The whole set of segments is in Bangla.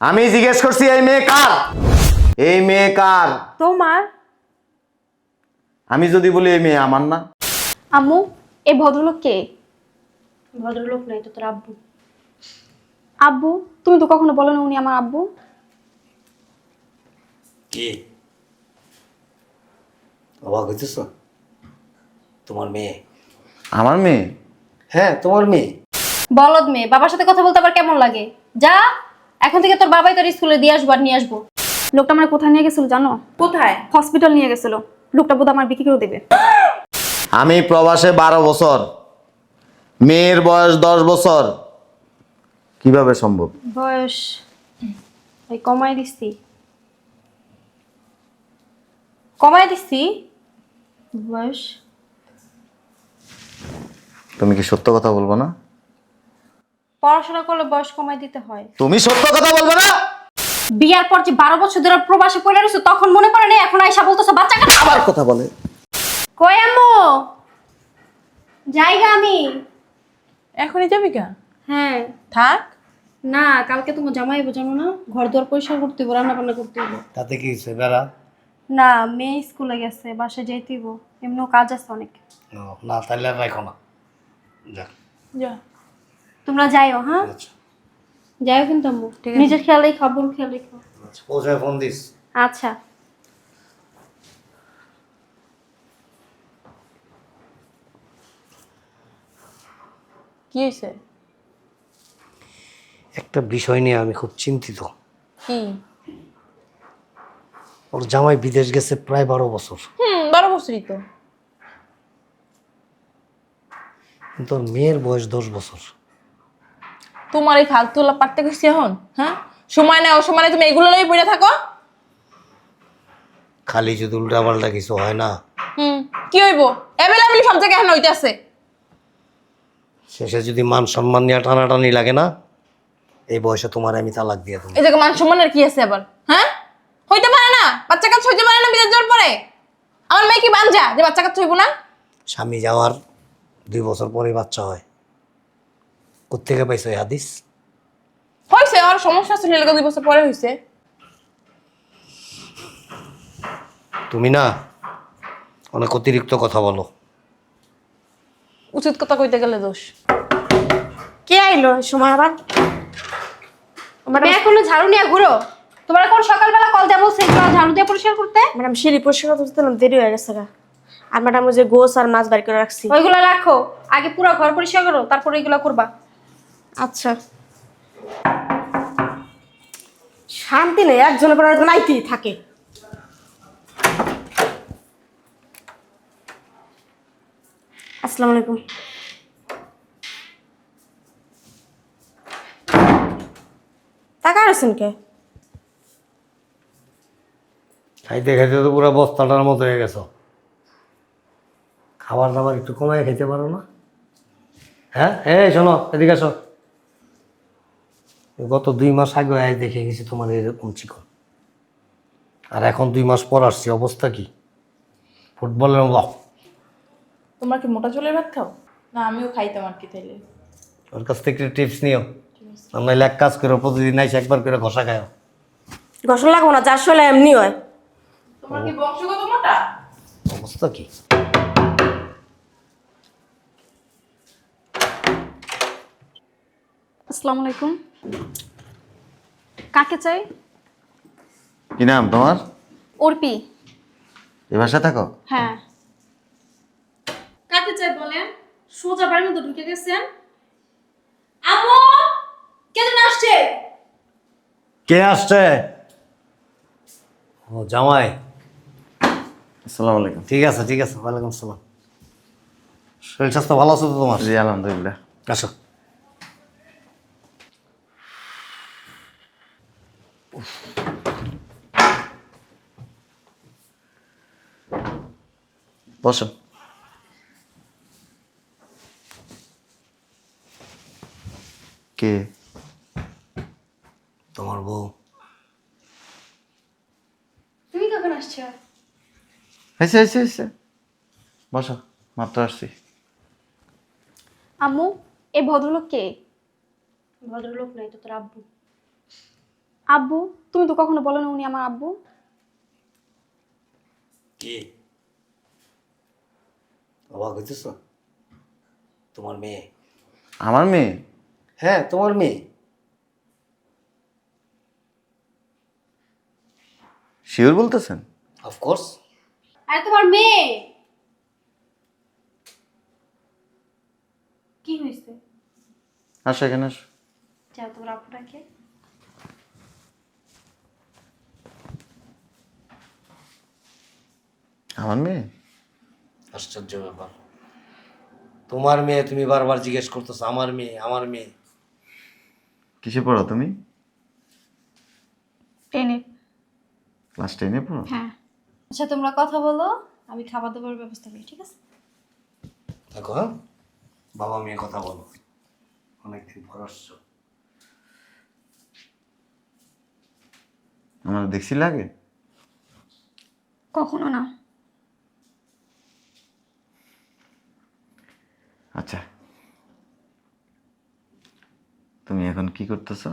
আমি জিজ্ঞেস করছি এই মেয়ে কার? এই মেয়ে কার? তোমার? আমি যদি বলি এই মেয়ে আমার না। আম্মু এই ভদ্রলোক কে? ভদ্রলোক নাই তো তোর আব্বু। আব্বু তুমি তো কখনো বলো না উনি আমার আব্বু। কি? অবাক হইতেছ? তোমার মেয়ে। আমার মেয়ে? হ্যাঁ তোমার মেয়ে। বলদ মেয়ে বাবার সাথে কথা বলতে আবার কেমন লাগে? যা! এখন থেকে তোর বাবাই তোর স্কুলে দিয়ে আসব আর নিয়ে আসব। লোকটা আমার কোথায় নিয়ে গেছিল জানো? কোথায়? হসপিটাল নিয়ে গেছিল। লোকটা বোধ আমার বিক্রি করে দেবে। আমি প্রবাসে বারো বছর। মেয়ের বয়স দশ বছর। কীভাবে সম্ভব? বয়স এই কমাই দিছি কমাই দিছি বয়স। তুমি কি সত্য কথা বলব না? পড়াশোনা করলে বয়স কমাই দিতে হয়। তুমি সত্য কথা বলব না? বিয়ার পর যে বারো বছর ধরে প্রবাসে পড়ে রয়েছে তখন মনে পড়ে না এখন আইসা বলতেছো বাচ্চা কাটা! আবার কথা বলে। কই আম্মু? জায়গা আমি। এখনই যাবি কেন হ্যাঁ। থাক। না কালকে তোমার জামাই বোঝানো না? ঘর দুয়ার পরিষ্কার করতে হইব রান্না বান্না করতে হইব। তাতে কি হয়েছে? বেড়া? না মেয়ে স্কুলে গেছে বাসায় যাইতে হইব। এমনিও কাজ আছে অনেক। না তাহলে রাখো না। যাক যা। তোমরা যাইও হ্যাঁ? আচ্ছা। যাইও কিন্তু আম্মু। ঠিক আছে। নিজের খেয়াল রেখো আব্বুর খেয়াল রেখো। আচ্ছা পৌঁছায় ফোন দিস। আচ্ছা। কি হয়েছে একটা বিষয় নিয়ে আমি খুব চিন্তিত। কি? ওর জামাই বিদেশ গেছে প্রায় বারো বছর। হুম বারো বছরই তো। কিন্তু ওর মেয়ের বয়স দশ বছর। তোমার এই ফালতুলা পারতে গেছি এখন হ্যাঁ? সময় নেই অসময় তুমি এগুলো নিয়ে পড়ে থাকো। খালি যদি উল্টা পাল্টা কিছু হয় না। হুম কি হইব? অ্যাভেলেবল সব জায়গায় এখন হইতেছে। শেষে যদি মান সম্মান নিয়ে টানাটানি লাগে না এই বয়সে তোমার আমি তালাক দিয়ে দেবো। এই জায়গায় মান সম্মানের কি আছে আবার হ্যাঁ? হইতে পারে না বাচ্চা কাচ্চা হইতে পারে না বিদেশ যাওয়ার পরে। আমার মেয়ে কি বাঞ্জা যে বাচ্চা কাচ্চা হইব না? স্বামী যাওয়ার দুই বছর পরে বাচ্চা হয়। কোথেকে পাইছো এই হাদিস? হয়েছে আর সমস্যা ছিল এলাকা দুই বছর পরে হয়েছে তুমি না অনেক অতিরিক্ত কথা বলো। উচিত কথা কইতে গেলে দোষ। কে আইলো এই সময় আবার? মানে এখনও ঝাড়ু নিয়ে ঘুরো। তোমার কোন সকালবেলা কল দেবো সেগুলো ঝাড়ু দিয়ে পরিষ্কার করতে। ম্যাডাম সিঁড়ি পরিষ্কার করতে না দেরি হয়ে গেছে গা। আর ম্যাডাম ওই যে গোস আর মাছ বাড়ি করে রাখছি। ওইগুলো রাখো আগে পুরো ঘর পরিষ্কার করো তারপর এগুলো করবা। আচ্ছা। শান্তি নেই, একজনের পর একজন আইতেই থাকে। আসসালামু আলাইকুম। টাকা কে? খাইতে খাইতে তো পুরো বস্তাটার মতো হয়ে গেছো। খাবার দাবার একটু কমায় খেতে পারো না? হ্যাঁ? এই শোনো, এদিকে আসো। গত দুই মাস আগে আয় দেখে গেছি তোমার এরকম চিকন। আর এখন দুই মাস পর আসছি অবস্থা কি? ফুটবলের তোমরা কি মোটা চলে ভাত খাও? না আমিও খাইতাম আর কি তাইলে। ওর কাছ থেকে টিপস নিও। আর নাহলে এক কাজ করো প্রতিদিন আইসে একবার করে ঘষা খাও ঘষণ লাগবো না যার শোলে এমনি হয়। তোমার কি বংশগত মোটা? অবস্থা কি? আসসালামু আলাইকুম। কাকে চাই? কি নাম তোমার? অর্পি। এ ভাষায় থাকো। হ্যাঁ। কাকে চাই বলেন? সোজা বাড়ির মধ্যে ঢুকে গেছেন। আমো কেন আসছে? কে আসছে? ও জামাই। আসসালামু আলাইকুম। ঠিক আছে ঠিক আছে। ওয়ালাইকুম আসসালাম। শরীর স্বাস্থ্য ভালো আছে তো তোমার? জি আলহামদুলিল্লাহ। আসো। বসো কে? তোমার বউ। তুমি কখন আসছো? হয়েছে হয়েছে হয়েছে। বসো মাত্র আসছি। আম্মু এই ভদ্রলোক কে? ভদ্রলোক নাই তো তোর আব্বু। আব্বু তুমি তো কখনো বলো না উনি আমার আব্বু? কি? অবাক হইতেছ? তোমার মেয়ে। আমার মেয়ে? হ্যাঁ তোমার মেয়ে। শিওর বলতেছেন? অফকোর্স আরে তোমার মেয়ে! কি হয়েছে আসো এখানে আসো। যাও তোমার আপুটাকে আমার মেয়ে? আশ্চর্য ব্যাপার। তোমার মেয়ে তুমি বারবার জিজ্ঞেস করতেছো আমার মেয়ে আমার মেয়ে। কিসে পড়ো তুমি? টেনে। ক্লাস টেনে পড়ো? হ্যাঁ। আচ্ছা তোমরা কথা বলো আমি খাবার দাবার ব্যবস্থা করি ঠিক আছে? দেখো হ্যাঁ? বাবা মেয়ে কথা বলো। অনেকদিন পর আসছো। আমার দেখছি লাগে? কখনো না। আচ্ছা। তুমি এখন কি করতেছো?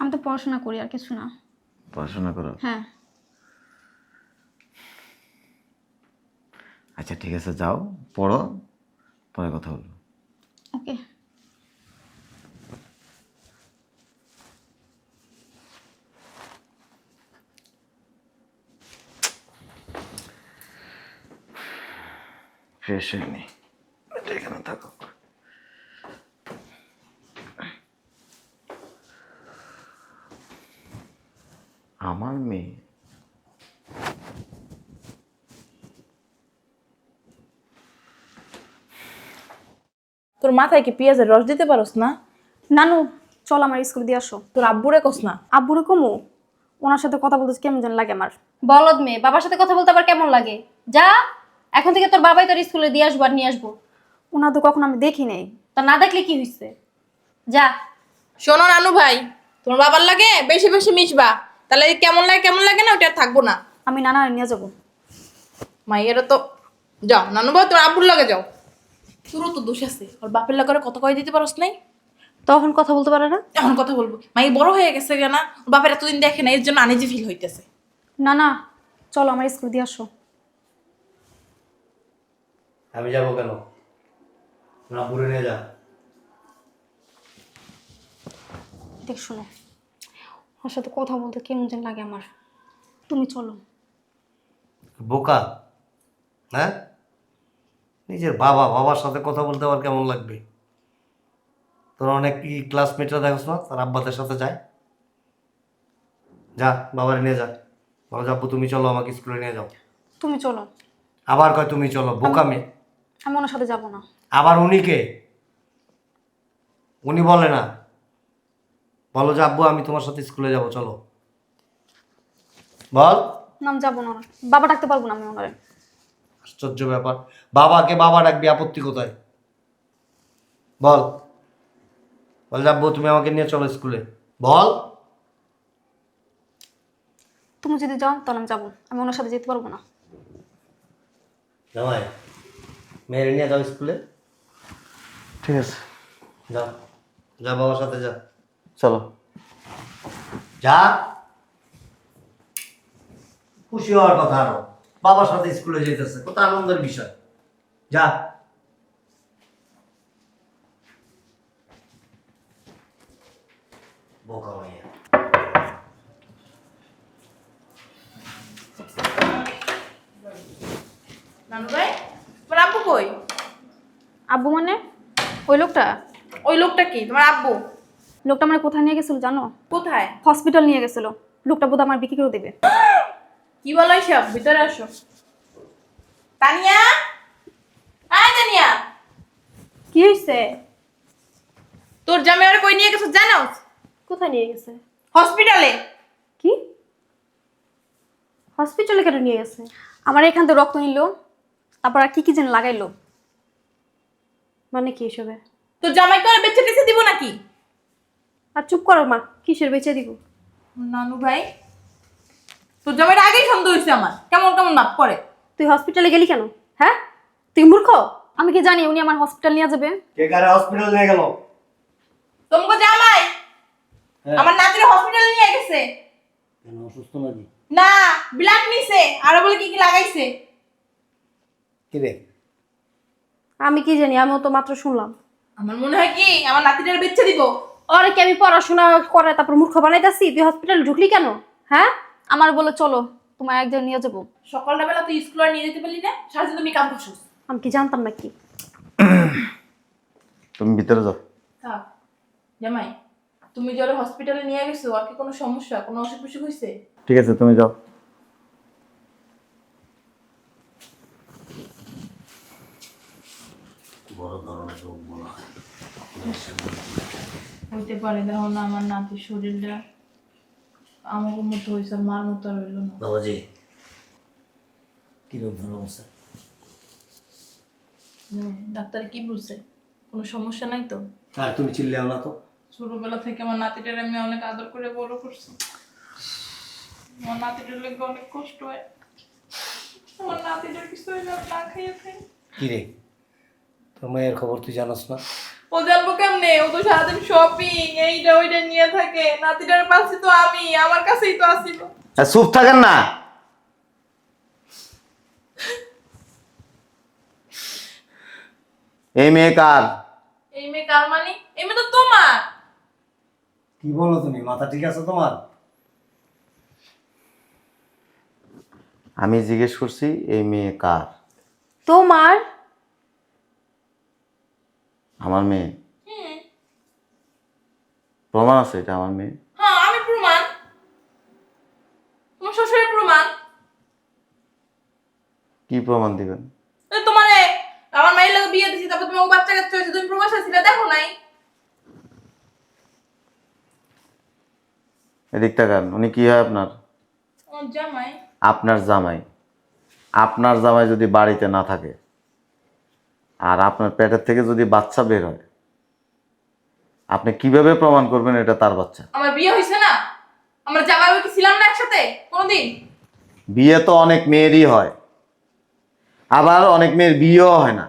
আমি তো পড়াশোনা করি আর কিছু না। পড়াশোনা করো? হ্যাঁ। আচ্ছা ঠিক আছে যাও পড়ো পরে কথা বলব। ওকে। ফ্রেশ হয়নি। এটা এখানে থাকো আমার মেয়ে তোর মাথায় কি পেঁয়াজের রস দিতে পারোস না? নানু চল আমার স্কুল দিয়ে আসো। তোর আব্বুরে কস না। আব্বুরে কমু? ওনার সাথে কথা বলতে কেমন যেন লাগে আমার। বলদ মেয়ে বাবার সাথে কথা বলতে আবার কেমন লাগে? যা এখন থেকে তোর বাবাই তোর স্কুলে দিয়ে আসব আর নিয়ে আসব। ওনার তো কখনো আমি দেখি নেই। তা না দেখলে কি হয়েছে যা। শোনো নানু ভাই তোমার বাবার লাগে বেশি বেশি মিশবা। তাহলে কেমন লাগে কেমন লাগে না ওটা আর থাকব না। আমি নানা নিয়ে যাব। মাইয়েরও তো যাও নানু ভাই তোমার আব্বুর লাগে যাও। তোরও তো দোষ আছে। ওর বাপের লাগে কত কয়ে দিতে পারোস নাই। তখন কথা বলতে পারে না? এখন কথা বলব। মাই বড় হয়ে গেছে না ওর বাপের এতদিন দেখে না এর জন্য আনিজি ফিল হইতেছে। না না চলো আমার স্কুল দিয়ে আসো। আমি যাব কেন? না নিয়ে যা। দেখ শোনো। ওর সাথে কথা বলতে কেমন যেন লাগে আমার। তুমি চলো। বোকা? হ্যাঁ? নিজের বাবা বাবার সাথে কথা বলতে আবার কেমন লাগবে? তোর অনেক কি ক্লাসমেটরা দেখোস না? তার আব্বাদের সাথে যায়। যা বাবার নিয়ে যা। বাবা যাব তুমি চলো আমাকে স্কুলে নিয়ে যাও। তুমি চলো। আবার কয় তুমি চলো বোকা মেয়ে। আমি ওনার সাথে যাব না। আবার উনি কে? উনি বলে না। বলো যে আব্বু আমি তোমার সাথে স্কুলে যাব চলো। বল। নাম যাব না। বাবা ডাকতে পারব না আমি ওনারে আশ্চর্য ব্যাপার। বাবাকে বাবা ডাকবি আপত্তি কোথায়? বল। বল যে আব্বু তুমি আমাকে নিয়ে চলো স্কুলে। বল। তুমি যদি যাও তাহলে আমি যাব। আমি ওনার সাথে যেতে পারব না। জামাই মেয়ের নিয়ে যাও স্কুলে। ঠিক আছে। যাও যা বাবার সাথে যা। চলো। যা। খুশি হওয়ার কথা আরও। বাবার সাথে স্কুলে যেতেছে কত আনন্দের বিষয়। যা। বোকা নানু ভাই তোমার আব্বু কই? আব্বু মানে? ওই লোকটা? ওই লোকটা কি? তোমার আব্বু? লোকটা মানে কোথায় নিয়ে গেছিল জানো? কোথায়? হসপিটাল নিয়ে গেছিল। লোকটা বোধ আমার বিক্রি করে দেবে। কি বলো সব ভিতরে আসো। তানিয়া? আয় তানিয়া। কি হয়েছে তোর জামাই আর কই নিয়ে গেছো জানো? কোথায় নিয়ে গেছে? হসপিটালে। কি? হসপিটালে কেন নিয়ে গেছে? আমার এখান থেকে রক্ত নিল তারপর আর কি কি যেন লাগাইলো? মানে কি এসবে? তোর জামাইকে আর বেঁচে টেছে দিব নাকি? আর চুপ করো মা কিসের বেঁচে দিব? নানু ভাই তোর জামাইটা আগেই সন্দেহ হয়েছে আমার। কেমন কেমন মাপ করে? তুই হসপিটালে গেলি কেন? হ্যাঁ? তুই মূর্খ? আমি কি জানি উনি আমার হসপিটাল নিয়ে যাবে? কে কারে হসপিটাল নিয়ে গেল? তোমাকে জামাই হ্যাঁ। আমার নাতির হসপিটাল নিয়ে গেছে। কেন অসুস্থ নাকি? না ব্লাড নিছে আর বলে কি কি লাগাইছে? কি রে? আমি কি জানি? আমিও তো মাত্র শুনলাম। আমার মনে হয় কি আমার নাতিটার বেচ্ছে দিব। ওরে কি আমি পড়াশোনা করে তারপর মূর্খ বানাইতাছি? তুই হসপিটালে ঢুকলি কেন? হ্যাঁ? আমার বলে চলো তোমার একজন নিয়ে যাব। সকালটা বেলা তুই স্কুলে নিয়ে যেতে পারলি না? সারাদিন তুমি কাম করছিস আমি কি জানতাম নাকি? তুমি ভিতরে যাও। থাক। জামাই তুমি যারা হসপিটালে নিয়ে গেছো আর কি কোনো সমস্যা? কোনো অসুখ বিসুখ হয়েছে ঠিক আছে তুমি যাও বড় ধরনের রোগ মনে হয় হইতে পারে দেখো না আমার নাতির শরীরটা আমার মতো হয়েছে মার মতো আর হইল না। বাবাজি কীরকম ধরনের অবস্থা? হুম, ডাক্তার কি বলছে? কোনো সমস্যা নাই তো? আর তুমি চিল্লাও না তো। ছোটবেলা থেকে আমার নাতিটার আমি অনেক আদর করে বড় করছি। আমার নাতিটার লেগে অনেক কষ্ট হয়। আমার নাতিটার কিছু না খাইয়ে খাই। কি রে? তোর মায়ের খবর তুই জানাস না? ও জানব কেমনে? ও তো সারাদিন শপিং এইটা ওইটা নিয়ে থাকে। নাতিটার পাশে তো আমি আমার কাছেই তো আসিল। চুপ থাকেন না। এই মেয়ে কার? এই মেয়ে কার মানে? এই মেয়ে তো তোমার। কি বলো তুমি? মাথা ঠিক আছে তোমার? আমি জিজ্ঞেস করছি এই মেয়ে কার? তোমার? আমার মেয়ে? প্রমাণ আছে এটা আমার মেয়ে? হ্যাঁ আমি প্রমাণ। তোমার শ্বশুরের প্রমাণ। কি প্রমাণ দিবেন? তোমারে আমার মায়ের লাগে বিয়ে দিছি তারপর তুমি বাচ্চা কাচ্চা হয়েছে তুমি প্রবাসে ছিলে দেখো নাই। এদিক তাকান উনি কি হয় আপনার? জামাই। আপনার জামাই। আপনার জামাই যদি বাড়িতে না থাকে আর আপনার পেটের থেকে যদি বাচ্চা বের হয় আপনি কীভাবে প্রমাণ করবেন এটা তার বাচ্চা? আমার বিয়ে হয়েছে না? আমরা জামাই কি ছিলাম না একসাথে? কোনোদিন? বিয়ে তো অনেক মেয়েরই হয়। আবার অনেক মেয়ের বিয়েও হয় না।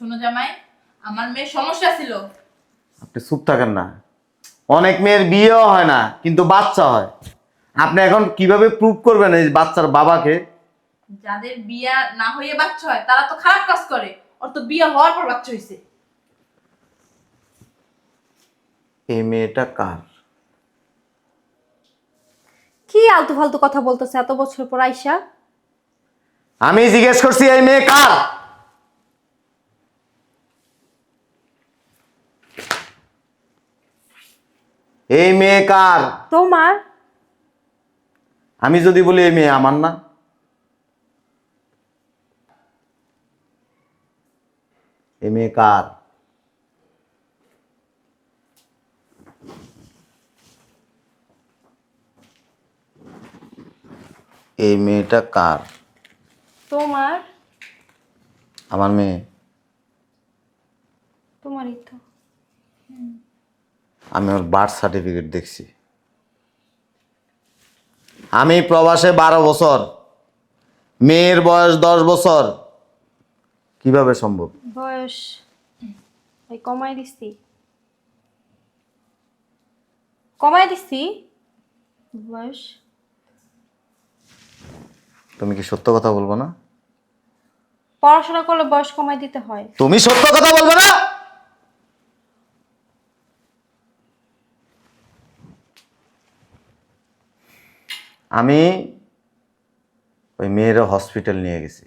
শোনো জামাই আমার মেয়ের সমস্যা ছিল। আপনি চুপ থাকেন না। অনেক মেয়ের বিয়েও হয় না কিন্তু বাচ্চা হয়। আপনি এখন কীভাবে প্রুভ করবেন এই বাচ্চার বাবাকে? যাদের বিয়ে না হয়ে বাচ্চা হয় তারা তো খারাপ কাজ করে। ওর তো বিয়ে হওয়ার পর বাচ্চা হয়েছে এই মেয়েটা কার? কি আলতু ফালতু কথা বলতেছে এত বছর পর আইসা? আমি জিজ্ঞেস করছি এই মেয়ে কার? এই মেয়ে কার? তোমার? আমি যদি বলি এই মেয়ে আমার না। এই মেয়ে কার? এই মেয়েটা কার? তোমার? আমার মেয়ে। তোমারই তো। আমি ওর বার্থ সার্টিফিকেট দেখছি। আমি প্রবাসে বারো বছর। মেয়ের বয়স দশ বছর। কীভাবে সম্ভব? বয়স ওই কমাই দিছি। কমাই দিছি? বয়স। তুমি কি সত্য কথা বলব না? পড়াশোনা করলে বয়স কমাই দিতে হয়। তুমি সত্য কথা বলবে না? আমি ওই মেয়ের হসপিটাল নিয়ে গেছি।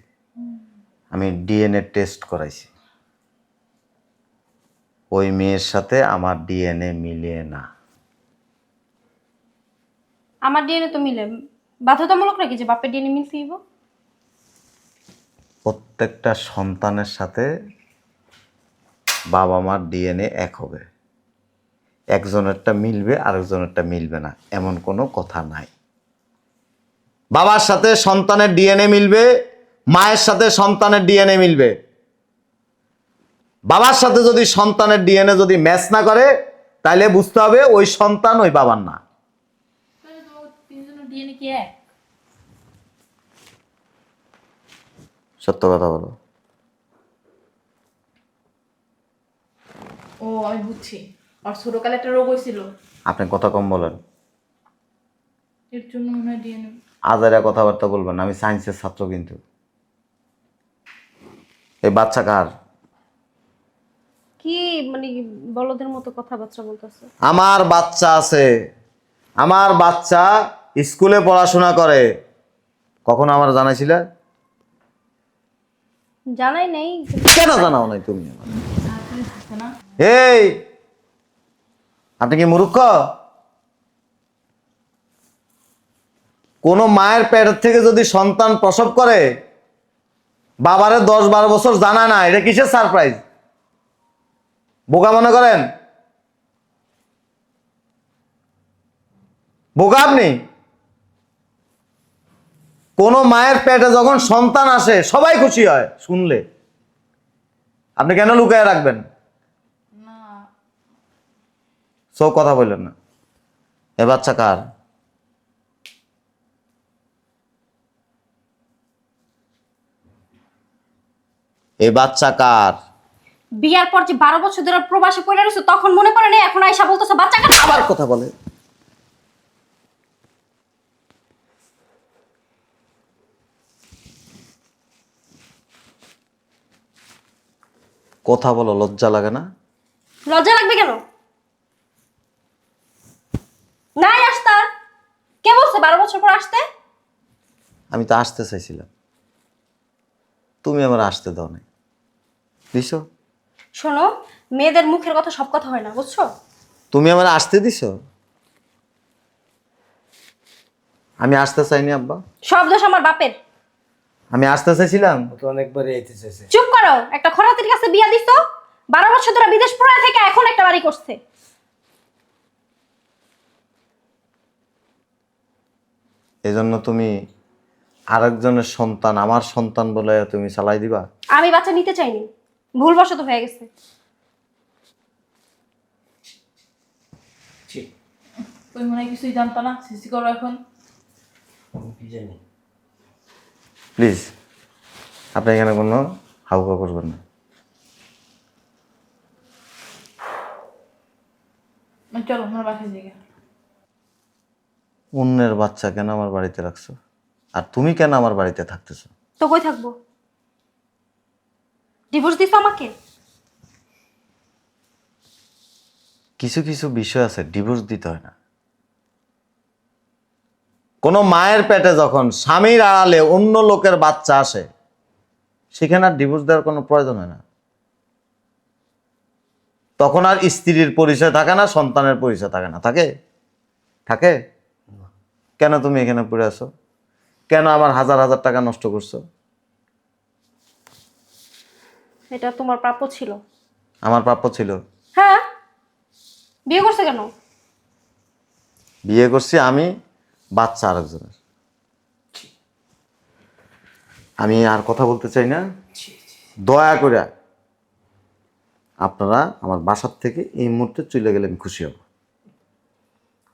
আমি ডিএনএ টেস্ট করাইছি। ওই মেয়ের সাথে আমার ডিএনএ মিলিয়ে না। আমার ডিএনএ তো মিলে। বাধ্যতামূলক নাকি যে বাপের ডিএনএ মিলতে দিব প্রত্যেকটা সন্তানের সাথে বাবা মার ডিএনএ এক হবে। একজনেরটা মিলবে আরেকজনেরটা মিলবে না। এমন কোনো কথা নাই। বাবার সাথে সন্তানের ডিএনএ মিলবে মায়ের সাথে সন্তানের ডিএনএ মিলবে। বাবার সাথে যদি সন্তানের ডিএনএ যদি ম্যাচ না করে তাহলে বুঝতে হবে ওই সন্তান ওই বাবার না। তিনজনের ডিএনএ কি এক? সত্য কথা বলো। ও আমি বুঝছি। আর ছোটকালে একটা রোগ হয়েছিল। আপনি কথা কম বলেন। এর জন্য মনে হয় ডিএনএ আজারা কথাবার্তা বলবেন আমি সায়েন্সের ছাত্র কিন্তু। এই বাচ্চা কার? কি মানে বলদের মতো কথাবার্তা বলতেছে? আমার বাচ্চা আছে। আমার বাচ্চা স্কুলে পড়াশোনা করে। কখনো আমার জানাইছিলে? জানাই নেই। কেন জানাও নাই তুমি আমার? এই! আপনি কি মূর্খ? কোন মায়ের পেটের থেকে যদি সন্তান প্রসব করে বাবারে দশ বারো বছর জানা না এটা কিসের সারপ্রাইজ বোকা মনে করেন? বোকা আপনি? কোন মায়ের পেটে যখন সন্তান আসে সবাই খুশি হয় শুনলে। আপনি কেন লুকায় রাখবেন? সব কথা বললেন না। এ বাচ্চা কার? এ বাচ্চা কার? বিয়ার পর যে বারো বছর ধরে প্রবাসে পড়ে রয়েছে তখন মনে পড়ে এখন আইসা বলতেছে বাচ্চা কাটা আবার কথা বলে। কথা বলো লজ্জা লাগে না? লজ্জা লাগবে কেন? নাই আসতার কে বলছে বারো বছর পর আসতে? আমি তো আসতে চাইছিলাম। তুমি আমার আসতে দাও নাই। দিছো? শোনো মেয়েদের মুখের কথা সব কথা হয় না বুঝছ? তুমি আমার আসতে দিছো? আমি আসতে চাইনি আব্বা। সব দোষ আমার বাপের। আমি আসতে চাইছিলাম। ও তো অনেকবারই আইতে চাইছে। চুপ করো একটা খরাতির কাছে বিয়া দিছো বারো বছর ধরে বিদেশ পড়ে থেকে এখন একটা বাড়ি করছে। এজন্য তুমি আরেকজনের সন্তান আমার সন্তান বলে তুমি চালাই দিবা? আমি বাচ্চা নিতে চাইনি। ভুলবশত হয়ে গেছে। ওই মনে কিছুই জানতো না সিসি করো এখন। কি জানি। প্লিজ আপনি এখানে কোনো হাউকা করবেন না। চলো আমরা বাসায় যাই। অন্যের বাচ্চা কেন আমার বাড়িতে রাখছো? আর তুমি কেন আমার বাড়িতে থাকতেছো? তো কই থাকব? ডিভোর্স দিছো আমাকে? কিছু কিছু বিষয় আছে ডিভোর্স দিতে হয় না। কোনো মায়ের পেটে যখন স্বামীর আড়ালে অন্য লোকের বাচ্চা আসে, সেখানে আর ডিভোর্স দেওয়ার কোনো প্রয়োজন হয় না। তখন আর স্ত্রীর পরিচয় থাকে না, সন্তানের পরিচয় থাকে না। থাকে? থাকে? কেন তুমি এখানে পড়ে আছো? কেন আমার হাজার হাজার টাকা নষ্ট করছ? এটা তোমার প্রাপ্য ছিল। আমার প্রাপ্য ছিল। হ্যাঁ? বিয়ে করছে কেন? বিয়ে করছি আমি বাচ্চা আরেকজনের। আমি আর কথা বলতে চাই না। দয়া করে আপনারা আমার বাসার থেকে এই মুহূর্তে চলে গেলে আমি খুশি হব।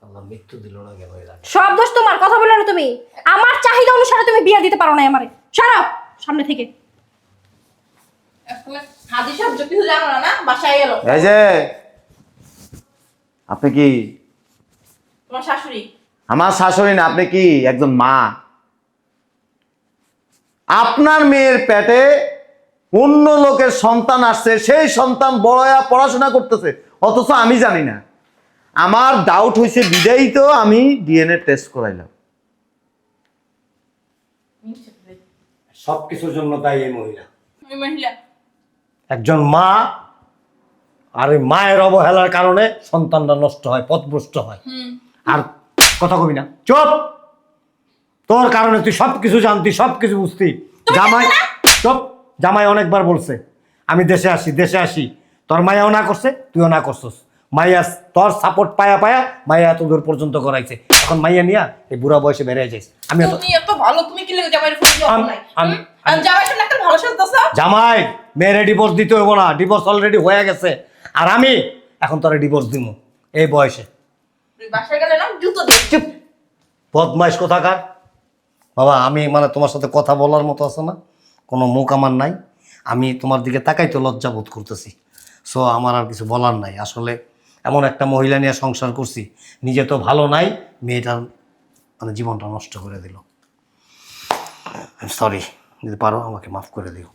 আল্লাহ মৃত্যু দিল না কেন সব দোষ তোমার কথা বলে না তুমি। আমার চাহিদা অনুসারে তুমি বিয়ে দিতে পারো না আমারে। সরাও সামনে থেকে এখন হাদি সব কিছু জানো না না বাসায় গেল এই যে আপনি কি? আমার শাশুড়ি না আপনি কি? একজন মা। আপনার মেয়ের পেটে অন্য লোকের সন্তান আসছে সেই সন্তান বড় পড়াশোনা করতেছে। অথচ আমি জানি না। আমার ডাউট হয়েছে বিদায়ী তো আমি ডিএনএ টেস্ট করাইলাম। সব কিছুর জন্য তাই এই মহিলা। মহিলা। একজন মা আর ওই মায়ের অবহেলার কারণে সন্তানরা নষ্ট হয় পথভ্রষ্ট হয়। আর কথা কবি না। চুপ! তোর কারণে তুই সব কিছু জানতি সব কিছু বুঝতি জামাই চুপ! জামাই অনেকবার বলছে আমি দেশে আসি দেশে আসি। তোর মায়াও না করছে তুইও না করছস। মাইয়া তোর সাপোর্ট পায়া পায়া মাইয়া এত দূর পর্যন্ত করাইছে এখন মাইয়া নিয়া এই বুড়া বয়সে বেড়ে যাইস। আমি এত ভালো তুমি কি লেগে জামাইয়ের ফোন জামাই মেয়েরে ডিভোর্স দিতে হইব না ডিভোর্স অলরেডি হয়ে গেছে। আর আমি এখন তোরে ডিভোর্স দিব এই বয়সে। চুপ। বদমাইশ কোথাকার? বাবা আমি মানে তোমার সাথে কথা বলার মতো আছে না? কোনো মুখ আমার নাই। আমি তোমার দিকে তাকাই তো লজ্জা বোধ করতেছি। সো আমার আর কিছু বলার নাই। আসলে এমন একটা মহিলা নিয়ে সংসার করছি নিজে তো ভালো নাই মেয়েটার মানে জীবনটা নষ্ট করে দিল। সরি যদি পারো আমাকে মাফ করে দিও।